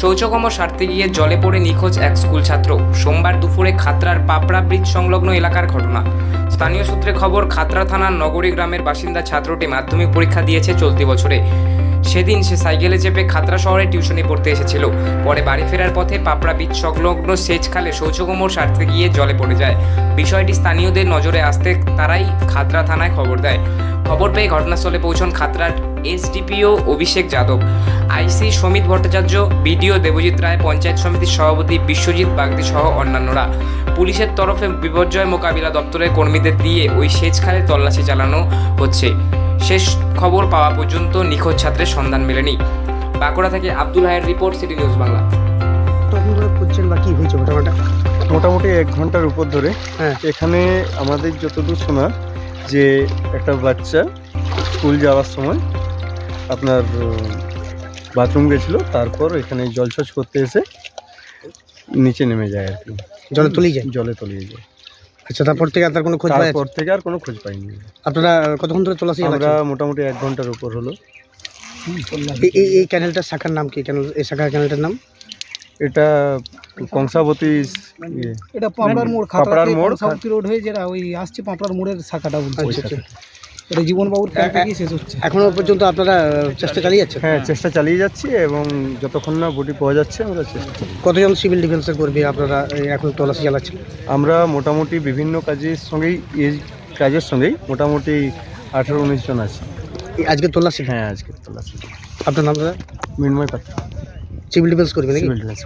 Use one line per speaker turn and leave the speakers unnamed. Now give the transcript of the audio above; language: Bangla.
শৌচকর্ম সারতে গিয়ে জলে পড়ে নিখোঁজ এক স্কুল ছাত্র। সোমবার দুপুরে খাতরার পাপড়া ব্রিজ সংলগ্ন এলাকার ঘটনা। স্থানীয় সূত্রে খবর খাতরা থানার নগরী গ্রামের বাসিন্দা ছাত্রটি মাধ্যমিক পরীক্ষা দিয়েছে চলতি বছরে। সেদিন সে সাইকেলে চেপে খাতড়া শহরে টিউশনি পড়তে এসেছিল। পরে বাড়ি ফেরার পথে পাপড়া বীজ সংলগ্ন সেচ খালে শৌচকর্ম সারতে গিয়ে জলে পড়ে যায়। বিষয়টি স্থানীয়দের নজরে আসতে তারাই খাতড়া থানায় খবর দেয়। খবর পেয়ে ঘটনাস্থলে পৌঁছন খাতরার SDPO Abhishek Yadav. IC Samit Bhattacharya, BDO Debjit Roy, panchayat সমিতির সভাপতি বিশ্বজিৎ বাগদি সহ অন্যান্যরা। পুলিশের তরফে বিপর্যয় মোকাবিলা দপ্তরের কর্মীদের দিয়ে ওই সেচ খালে তল্লাশি চালানো হচ্ছে। শেষ খবর পাওয়া পর্যন্ত নিখোঁজ ছাত্রের সন্ধান মেলেনি। বাঁকুড়া থেকে আব্দুল হায়ের রিপোর্ট সিটি নিউজ বাংলা।
তখন বা কি হয়েছে ঘটনাটা
মোটামুটি এক ঘণ্টার উপর ধরে।
হ্যাঁ।
এখানে আমাদের যতদূর শোনা যে একটা বাচ্চা স্কুল যাওয়ার সময় আপনার বাথরুম গেছিল তারপর এখানে জলছচ করতে এসে নিচে নেমে যায় আর কি।
জলে তলিয়ে যায়?
জলে তলিয়ে যায়।
আচ্ছা তারপর থেকে আর তার কোনো খোঁজ পাই
তারপর থেকে আর কোনো খোঁজ পাইনি।
আপনারা কতক্ষণ ধরে তল্লাশি
আমরা মোটামুটি এক ঘণ্টার উপর হলো।
এই- এই এই ক্যানেলটার শাখার নাম কি? ক্যানেল এই শাখার ক্যানেলটার নাম?
এটা কংসাবতী ইয়ে,
এটা পাপড়ার মোড়
পাপড়ার মোড়
সাউথ রোড হয়ে যেটা ওই আসছে পাপড়ার মোড়ের শাখাটা বলছি।
আচ্ছা আচ্ছা।
এটা জীবনবাবুর ক্যাম্প থেকেই শেষ হচ্ছে।
এখনও পর্যন্ত আপনারা চেষ্টা চালিয়ে যাচ্ছেন?
হ্যাঁ চেষ্টা চালিয়ে যাচ্ছি এবং যতক্ষণ না বডি পাওয়া যাচ্ছে আমরা চেষ্টা
কতজন সিভিল ডিফেন্সের কর্মী আপনারা এই এখন তল্লাশি চালাচ্ছেন?
আমরা মোটামুটি বিভিন্ন কাজের সঙ্গেই এই কাজের সঙ্গেই মোটামুটি আঠেরো উনিশ জন আছি।
এই আজকে তল্লাশি?
হ্যাঁ আজকে তল্লাশি।
আপনার নাম দাদা?
মৃন্ময় পাত্র।
সিভিল ডিফেন্স কর্মী নাকি?
Civil defence